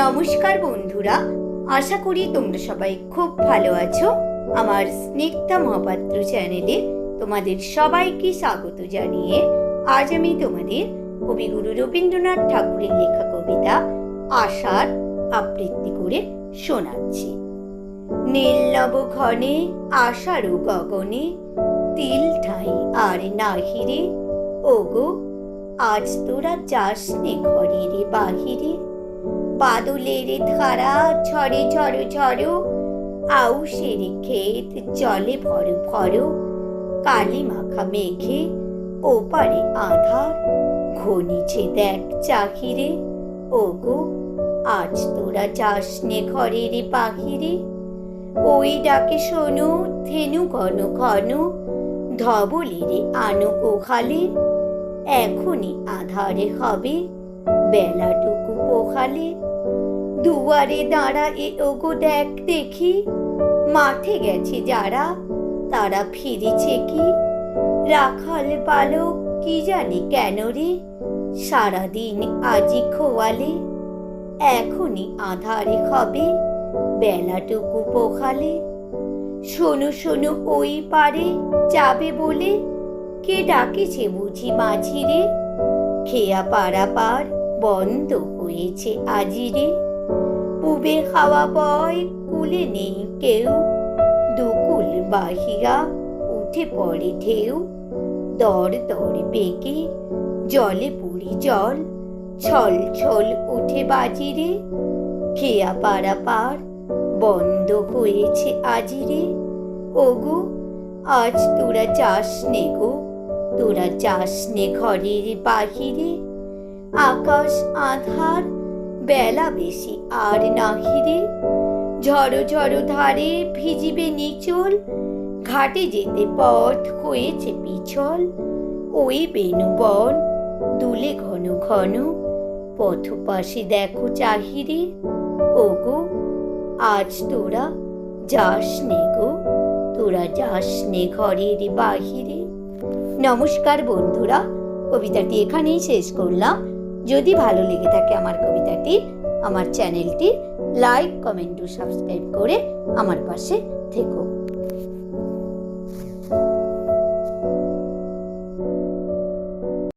নমস্কার বন্ধুরা, আশা করি তোমরা সবাই খুব ভালো আছো। আমার স্নিগ্ধা মহাপাত্র চ্যানেলে তোমাদের সবাইকে স্বাগত জানিয়ে আজ আমি তোমাদের কবিগুরু রবীন্দ্রনাথ ঠাকুরের লেখা কবিতা আশার আবৃত্তি করে শোনাচ্ছি। নীল নব ঘনে আশারও গগনে, তিল ঠাই আর নাহিরে ওগো, আজ তোরা যাস নে ঘরে রে বাহিরে। বাদলের ধারা ঝরে ঝড়ো ঝড়ো আউশের ক্ষেত জলে ভরো ভরো, কালি মাখা মেঘে ওপারে আধার, ঘনিছে দেখ চাহিরে, ওগো আজ তোরা যাস নে ঘরে রে বাহিরে, ওই ডাকে শোনো ধেনু ঘন ঘন, ধবলেরে আনো গোখালে এখনই আধারে হবে বেলাটুকু পোখালে দুয়ারে দাঁড়া এ ওগো দেখ দেখি। মাঠে গেছে যারা, তারা ফিরেছে কি? রাখাল বালক কি জানি কেন রে? সারাদিন আজি খোয়ালে, এখনই আধারে হবে বেলাটুকু পোখালে শোনো শোনো, ওই পারে যাবে বলে কে ডাকেছে বুঝি মাঝিরে? খেয়া পাড়া পার বন্ধ হয়েছে আজিরে পুবে খাওয়া বয় কুলে নেই কেউ দুকুল বাহিয়া উঠে পড়ে ঢেউ। দর দর বেগে জলে পুরি জল। ছল ছল উঠে বাজিরে। খেয়া পাড়া পার বন্ধ হয়েছে আজিরে। ওগো, আজ তোরা যাস নে গো। তোরা যাস নে ঘরের বাহিরে। আকাশ আধার বেলা বেশি, আর নাহিরে ঝড়ো ঝড়ো ধারে ভিজিবে নিচল, ঘাটে যেতে পথ হয়েছে পিছল। ওই বেনুবন দুলে ঘন ঘন, পথ পাশে দেখো চাহিরে। ওগো, আজ তোরা যাস নে গো, তোরা যাস নে ঘরের বাহিরে। নমস্কার বন্ধুরা, কবিতাটি এখানেই শেষ করলাম। যদি ভালো লেগে থাকে আমার কবিতাটি, আমার চ্যানেলটি, লাইক, কমেন্ট ও সাবস্ক্রাইব করে আমার পাশে থেকো।